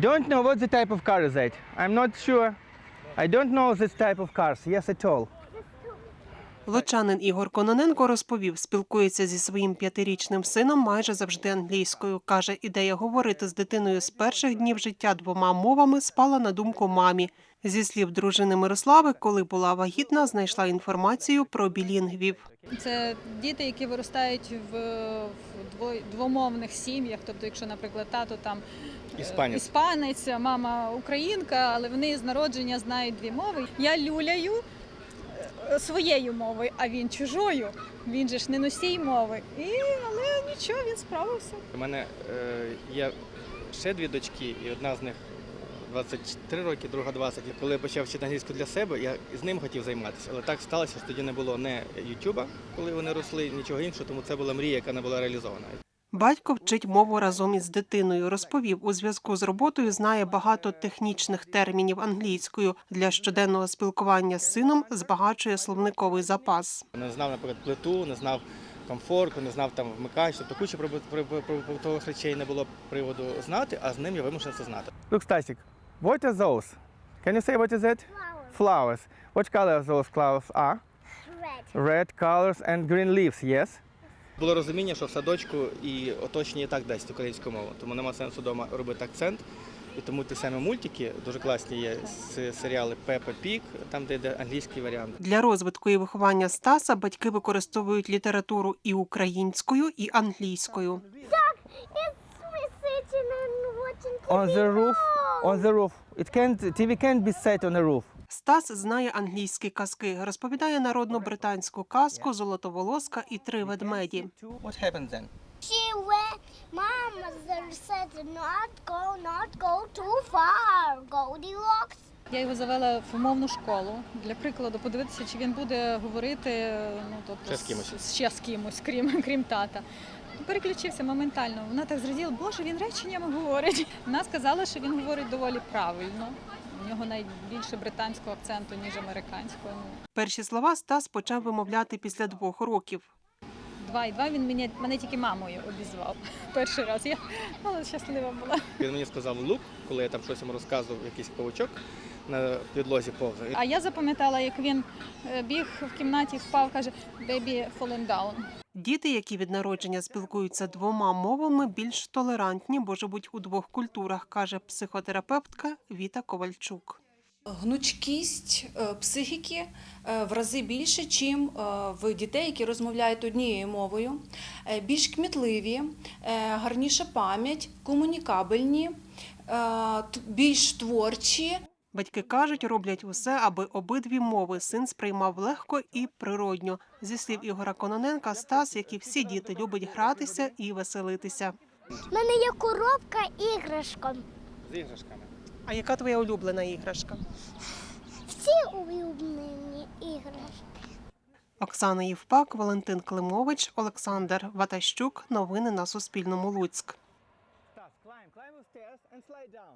Don't know what the type of car is that. I'm not sure. I don't know this type of cars. Yes, at all. Лучанин Ігор Кононенко розповів, спілкується зі своїм п'ятирічним сином майже завжди англійською. Каже, ідея говорити з дитиною з перших днів життя двома мовами спала на думку мамі. Зі слів дружини Мирослави, коли була вагітна, знайшла інформацію про білінгвів. Це діти, які виростають в, двомовних сім'ях. Тобто, якщо, наприклад, тато там Іспанець. іспанець, мама українка, але вони з народження знають дві мови. Я люляю е, своєю мовою, а він чужою. Він же ж не носій мови. І але нічого, він справився. У мене е, є ще дві дочки, і одна з них 23 роки, друга 20. І коли я почав вчити англійську для себе, я з ним хотів займатися. Але так сталося, що тоді не було не Ютуба, коли вони росли, нічого іншого, тому це була мрія, яка не була реалізована. Батько вчить мову разом із дитиною. Розповів, у зв'язку з роботою знає багато технічних термінів англійською. Для щоденного спілкування з сином збагачує словниковий запас. Не знав, наприклад, плиту, не знав комфорту, не знав там вмикач, тобто куча побутових речей не було приводу знати, а з ним я вимушений це знати. Look, Stasik, what are those? Can you say what is that? Flowers. What color those flowers are? Red. Red colors and green leaves, yes? Було розуміння, що в садочку і оточення і так дасть українську мову, тому нема сенсу вдома робити акцент. І тому ті самі мультики дуже класні є з серіали Пепа Пік, там де йде англійський варіант. Для розвитку і виховання Стаса батьки використовують літературу і українською, і англійською. Watching On the roof. On the roof. It can't. TV can't be set on a roof. Стас знає англійські казки, розповідає народну британську казку Золотоволоска і три ведмеді. Я його завела в мовну школу для прикладу, подивитися, чи він буде говорити ну тобто Ще з кимось. ще з кимось, крім крім тата. Переключився моментально. Вона так зраділа, боже, він реченнями говорить. Вона сказала, що він говорить доволі правильно. У нього навіть більше британського акценту, ніж американського. Ну, Перші слова Стас почав вимовляти після двох років. Два і два він мене, мене тільки мамою обізвав. Перший раз. Я але щаслива була. Він мені сказав лук, коли я там щось йому розказував, якийсь павучок на підлозі повзав. А я запам'ятала, як він е, біг в кімнаті, впав, каже «Baby falling down». Діти, які від народження спілкуються двома мовами, більш толерантні, бо живуть у двох культурах, каже психотерапевтка Віта Ковальчук. Гнучкість е, психіки е, в рази більше, ніж в дітей, які розмовляють однією мовою, Е, більш кмітливі, е, гарніша пам'ять, комунікабельні, е, більш творчі. Батьки кажуть, роблять усе, аби обидві мови син сприймав легко і природньо. Зі слів Ігора Кононенка, Стас, як і всі діти, любить гратися і веселитися. У мене є коробка іграшком. З іграшками. А яка твоя улюблена іграшка? Всі улюблені іграшки. Оксана Євпак, Валентин Климович, Олександр Ватащук. Новини на Суспільному. Луцьк.